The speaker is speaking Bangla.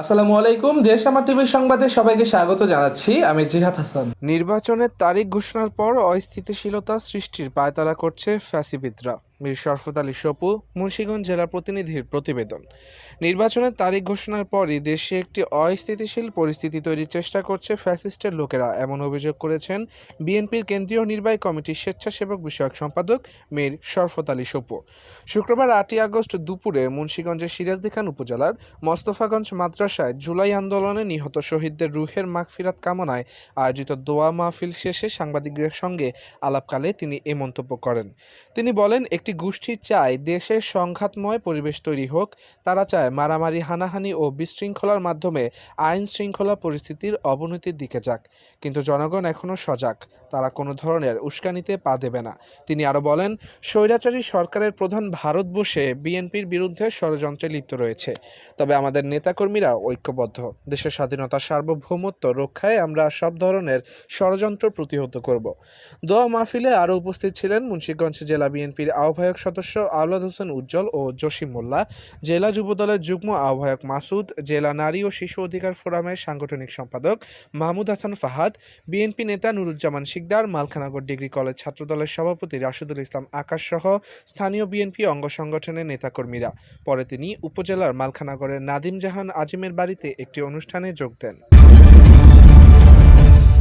আসসালামু আলাইকুম, দেশ আমার টিভির সংবাদে সবাইকে স্বাগত জানাচ্ছি। আমি জিহাদ হাসান। নির্বাচনের তারিখ ঘোষণার পর অস্থিতিশীলতা সৃষ্টির পায়তারা করছে ফ্যাসিবিদরা। মীর শরফত আলী সপু, মুন্সিগঞ্জ জেলা প্রতিনিধির প্রতিবেদন। নির্বাচনের তারিখ ঘোষণার পরই দেশে একটি অস্থিতিশীল পরিস্থিতি তৈরির চেষ্টা করছে ফ্যাসিস্টের লোকেরা, এমন অভিযোগ করেছেন বিএনপির কেন্দ্রীয় নির্বাহী কমিটির স্বেচ্ছাসেবক বিষয়ক সম্পাদক মীর শরফত আলী সপু। শুক্রবার আটই আগস্ট দুপুরে মুন্সিগঞ্জের সিরাজদি খান উপজেলার মোস্তফাগঞ্জ মাদ্রাসায় জুলাই আন্দোলনে নিহত শহীদদের রুহের মাগফিরাত কামনায় আয়োজিত দোয়া মাহফিল শেষে সাংবাদিকদের সঙ্গে আলাপকালে তিনি এ মন্তব্য করেন। তিনি বলেন একটি গোষ্ঠী চায় দেশের সংঘাতময় পরিবেশ তৈরি হোক। তারা চায় মারামারি, হানাহানি ও বিশৃঙ্খলার মাধ্যমে আইন শৃঙ্খলা পরিস্থিতির অবনতির দিকে যাক। কিন্তু জনগণ এখনও সজাগ। তারা কোনো ধরনের উস্কানিতে পা দেবে না। তিনি আরও বলেন, স্বৈরাচারী সরকারের প্রধান ভারত বসে বিএনপির বিরুদ্ধে ষড়যন্ত্রে লিপ্ত রয়েছে। তবে আমাদের নেতাকর্মীরা ঐক্যবদ্ধ। দেশের স্বাধীনতা সার্বভৌমত্ব রক্ষায় আমরা সব ধরনের ষড়যন্ত্র প্রতিহত করব। দোয়া মাহফিলে আরও উপস্থিত ছিলেন মুন্সিগঞ্জ জেলা বিএনপির আহ্বায়ক সদস্য আওলাদ হোসেন উজ্জ্বল ও জসিম মোল্লা, জেলা যুবদলের যুগ্ম আহ্বায়ক মাসুদ, জেলা নারী ও শিশু অধিকার ফোরামের সাংগঠনিক সম্পাদক মাহমুদ হাসান ফাহাদ, বিএনপি নেতা নুরুজ্জামান শিকদার, মালখানাগর ডিগ্রি কলেজ ছাত্রদলের সভাপতি রাশিদুল ইসলাম আকাশ সহ স্থানীয় বিএনপি অঙ্গ সংগঠনের নেতাকর্মীরা। পরে তিনি উপজেলার মালখানাগরের নাদিম জাহান আজিমের বাড়িতে একটি অনুষ্ঠানে যোগ দেন।